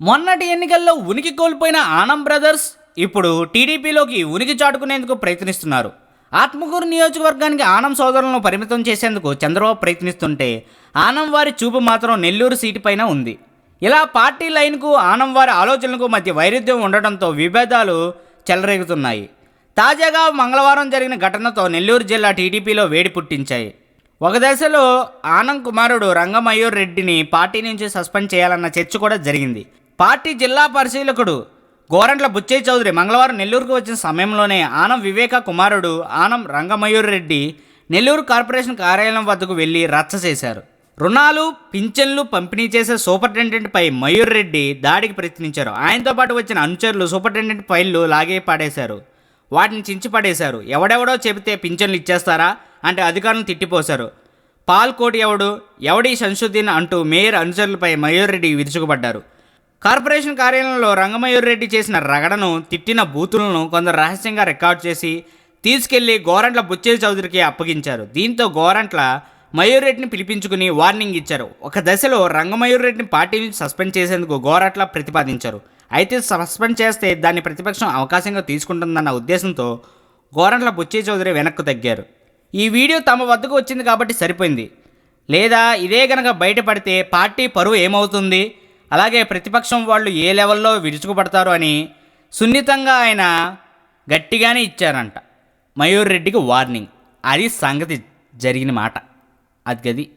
మొన్నటి ఎన్నికల్లో ఉనికి కోల్పోయిన ఆనం బ్రదర్స్ ఇప్పుడు టీడీపీలోకి ఉనికి చాటుకునేందుకు ప్రయత్నిస్తున్నారు. ఆత్మకూరు నియోజకవర్గానికి ఆనం సోదరులను పరిమితం చేసేందుకు చంద్రబాబు ప్రయత్నిస్తుంటే ఆనం వారి చూపు మాత్రం నెల్లూరు సీటు పైన ఉంది. ఇలా పార్టీ లైన్కు ఆనం వారి ఆలోచనలకు మధ్య వైరుధ్యం ఉండడంతో విభేదాలు చెలరేగుతున్నాయి. తాజాగా మంగళవారం జరిగిన ఘటనతో నెల్లూరు జిల్లా టీడీపీలో వేడి పుట్టించాయి. ఒక దశలో ఆనం కుమారుడు రంగమయూర్ రెడ్డిని పార్టీ నుంచి సస్పెండ్ చేయాలన్న చర్చ కూడా జరిగింది. పార్టీ జిల్లా పరిశీలకుడు గోరంట్ల బుచ్చయ్య చౌదరి మంగళవారం నెల్లూరుకు వచ్చిన సమయంలోనే ఆనం వివేక కుమారుడు ఆనం రంగమయూర్ రెడ్డి నెల్లూరు కార్పొరేషన్ కార్యాలయం వద్దకు వెళ్ళి రచ్చ చేశారు. రుణాలు పింఛన్లు పంపిణీ చేసే సూపరింటెండెంట్పై మయూర్ రెడ్డి దాడికి ప్రయత్నించారు. ఆయనతో పాటు వచ్చిన అనుచరులు సూపరింటెండెంట్ ఫైళ్ళు లాగే పాడేశారు. వాటిని చించి పడేశారు. ఎవడెవడో చెబితే పింఛన్లు ఇచ్చేస్తారా అంటే అధికారులను తిట్టిపోశారు. పాల్కోటి ఎవడు? ఎవడి సంశుద్దీన్ అంటూ మేయర్ అనుచరులపై మయూర్ రెడ్డి విరుచుకుపడ్డారు. కార్పొరేషన్ కార్యాలయంలో రంగమయూర్ రెడ్డి చేసిన రగడను తిట్టిన బూతులను కొందరు రహస్యంగా రికార్డ్ చేసి తీసుకెళ్ళి గోరంట్ల బుచ్చేరి చౌదరికి అప్పగించారు. దీంతో గోరంట్ల మయూర్ రెడ్డిని పిలిపించుకుని వార్నింగ్ ఇచ్చారు. ఒక దశలో రంగమయూర్ రెడ్డిని పార్టీ నుంచి సస్పెండ్ చేసేందుకు గోరంట్ల ప్రతిపాదించారు. అయితే సస్పెండ్ చేస్తే దాన్ని ప్రతిపక్షం అవకాశంగా తీసుకుంటుందన్న ఉద్దేశంతో గోరంట్ల బుచ్చే చౌదరి వెనక్కు తగ్గారు. ఈ వీడియో తమ వద్దకు వచ్చింది కాబట్టి సరిపోయింది. లేదా ఇదే గనక బయటపడితే పార్టీ పరువు ఏమవుతుంది? అలాగే ప్రతిపక్షం వాళ్ళు ఏ లెవెల్లో విరుచుకుపడతారు అని సున్నితంగా ఆయన గట్టిగానే ఇచ్చారంట. మయూర్ రెడ్డికి వార్నింగ్. అది సంగతి జరిగిన మాట. అది గది.